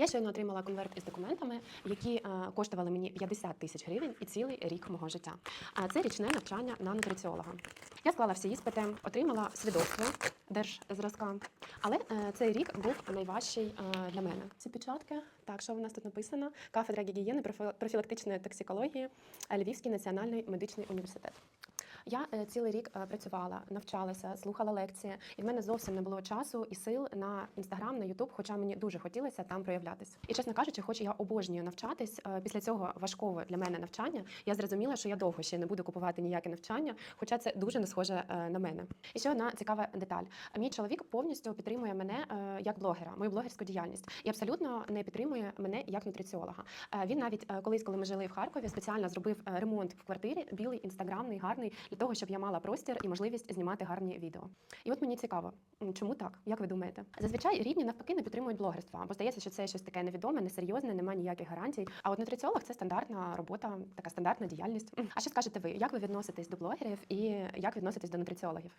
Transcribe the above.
Я щойно отримала конверт із документами, які е, коштували мені 50 тисяч гривень і цілий рік мого життя. А це річне навчання на нутриціолога. Я склала всі іспити, отримала свідоцтво держзразка. Але е, цей рік був найважчий е, для мене. Ці печатки, так що в нас тут написано? Кафедра гігієни профілактичної токсикології, Львівський національний медичний університет. Я е, цілий рік е, працювала, навчалася, слухала лекції, і в мене зовсім не було часу і сил на інстаграм, на Ютуб, хоча мені дуже хотілося там проявлятись. І чесно кажучи, хоч я обожнюю навчатись, е, після цього важкого для мене навчання, я зрозуміла, що я довго ще не буду купувати ніяке навчання, хоча це дуже не схоже на мене. І ще одна цікава деталь: мій чоловік повністю підтримує мене як блогера, мою блогерську діяльність, і абсолютно не підтримує мене як нутриціолога. Він навіть колись, коли ми жили в Харкові, спеціально зробив ремонт в квартирі, білий, інстаграмний, гарний, для того, щоб я мала простір і можливість знімати гарні відео. І от мені цікаво, чому так? Як ви думаєте? Зазвичай рідні навпаки не підтримують блогерство, бо здається, що це щось таке невідоме, несерйозне, немає ніяких гарантій. А от нутриціолог це стандартна робота, така стандартна діяльність. А що скажете ви? Як ви відноситесь до блогерів і як відноситесь до нутриціологів?